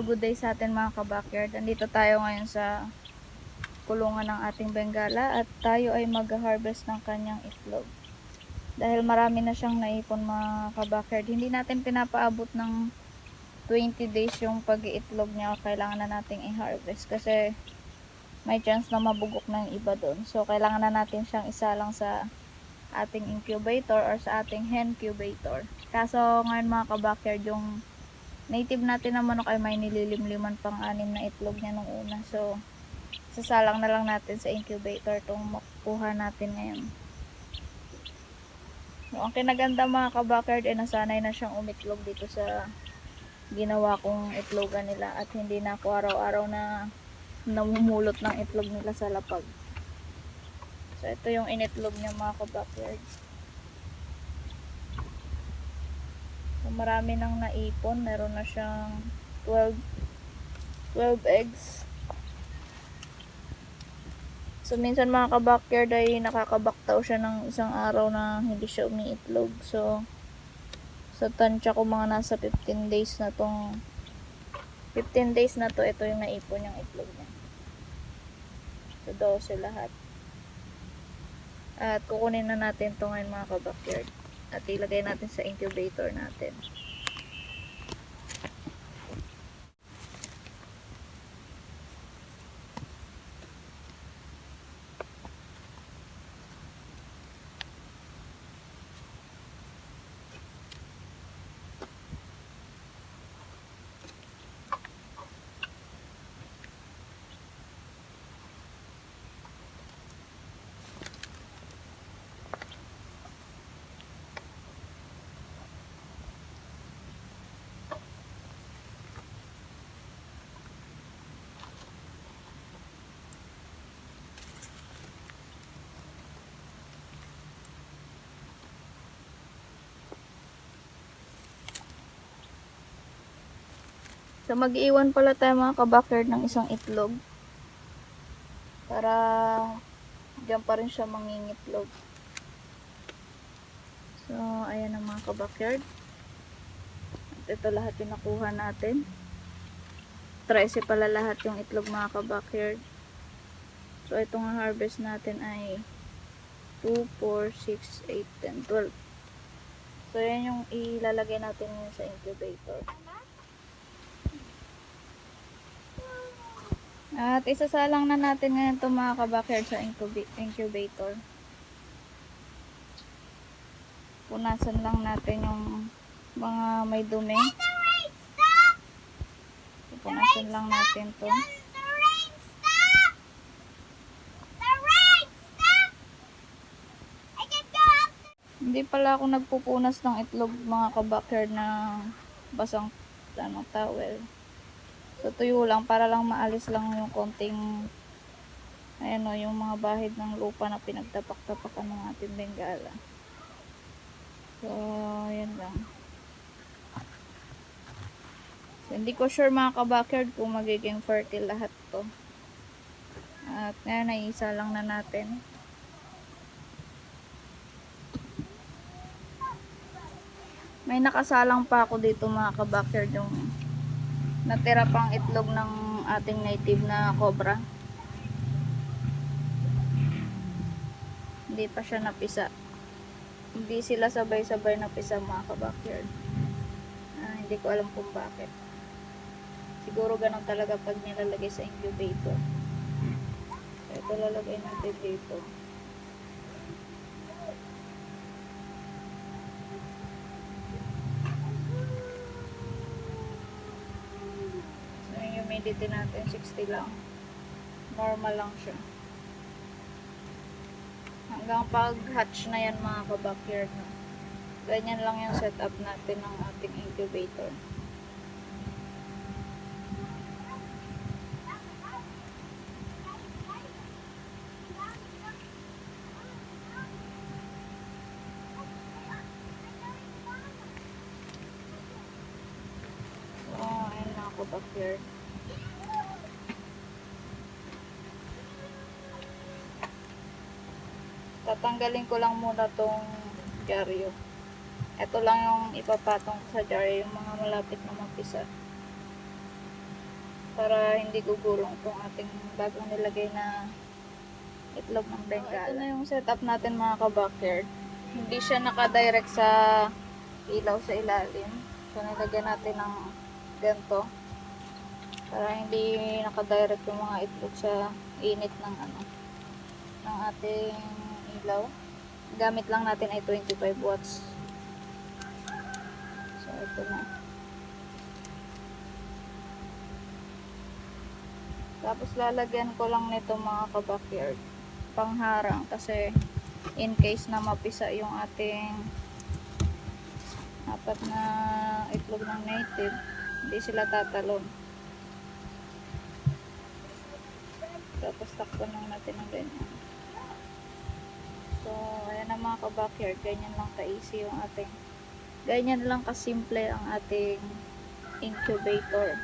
good day sa atin mga kabakyard. Andito tayo ngayon sa kulungan ng ating Bengala at tayo ay mag-harvest ng kanyang itlog. Dahil marami na siyang naipon mga kabakyard, hindi natin pinapaabot ng 20 days yung pag-iitlog niya. Kailangan na nating i-harvest kasi may chance na mabugok ng iba doon. So, kailangan na natin siyang isalang sa ating incubator or sa ating hen incubator. Kaso ngayon mga kabakyard, yung native natin na manok ay may nililimliman pang anim na itlog niya nung una. So, sasalang na lang natin sa incubator itong makuha natin ngayon. So, ang kinaganda mga kabakyard ay nasanay na siyang umitlog dito sa ginawa kong itlogan nila at hindi na ako araw-araw na namumulot ng itlog nila sa lapag. So, ito yung initlog niya mga kabakyard. Marami nang naipon. Meron na siyang 12, 12 eggs. So, minsan mga kabakyard ay nakakabaktaw siya ng isang araw na hindi siya umiitlog. So, sa tansya ko mga nasa 15 days na tong 15 days na to, ito yung naipon yung itlog niya. So, 12 lahat. At kukunin na natin to ngayon mga kabakyard. At ilagay natin sa incubator natin. So, mag-iwan pala tayo mga kabakyard ng isang itlog. Para diyan pa rin siya mangingitlog. So, ayan ang mga kabakyard. At ito lahat yung nakuha natin. 13 pala lahat yung itlog mga kabakyard. So, itong harvest natin ay 2, 4, 6, 8, 10, 12. So, yan yung ilalagay natin sa incubator. At isasalang na natin ngayon itong mga kabakyard sa incubator. Punasan lang natin yung mga may dumi. Punasan lang natin to. Hindi pala ako nagpupunas ng itlog mga kabakyard na basang ano, towel. So, tuyo lang para lang maalis lang yung konting ayan o, yung mga bahid ng lupa na pinagtapak-tapakan ng ating bengala. So, ayan lang. So, hindi ko sure mga kabakyard kung magiging fertile lahat to. At ngayon, naisa lang na natin. May nakasalang pa ako dito mga kabakyard yung natira pang itlog ng ating native na cobra. Hindi pa siya napisa. Hindi sila sabay-sabay napisa mga kabakyard. Ah, hindi ko alam kung bakit. Siguro ganun talaga pag nilalagay sa incubator. Ito lalagay natin dito. So, yung humidity natin, 60 lang. Normal lang siya. Hanggang pag-hatch na yan mga kabakyard. No? Ganyan lang yung setup natin ng ating incubator. So, ayun na ako tatanggalin ko lang muna tong dyaryo. Ito lang yung ipapatong sa dyaryo, yung mga malapit na mampisa. para hindi gugulong tong ating bagong nilagay na itlog ng Bengala. Ito na yung setup natin mga ka-backyard. Hindi siya nakadirect sa ilaw sa ilalim. So, nilagyan natin ng ganito para hindi nakadirect yung mga itlog sa init ng ano ng ating ilaw. Gamit lang natin ay 25 watts. So, ito na. Tapos lalagyan ko lang nito mga ka-backyard pangharang kasi in case na mapisa yung ating apat na itlog ng native hindi sila tatalon tapos takpan lang natin ng ganyan so ayan na mga ka-backyard ganyan lang ka-easy yung ating ganyan lang kasimple ang ating incubator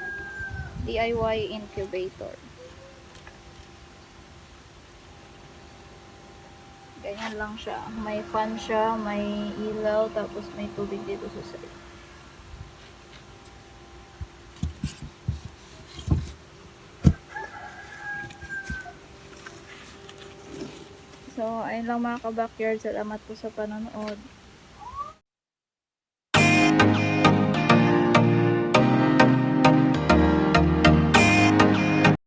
DIY incubator Ganyan lang siya. May fan siya, may ilaw, tapos may tubig dito sa side. So, ayun lang mga ka-backyard. Salamat po sa panonood.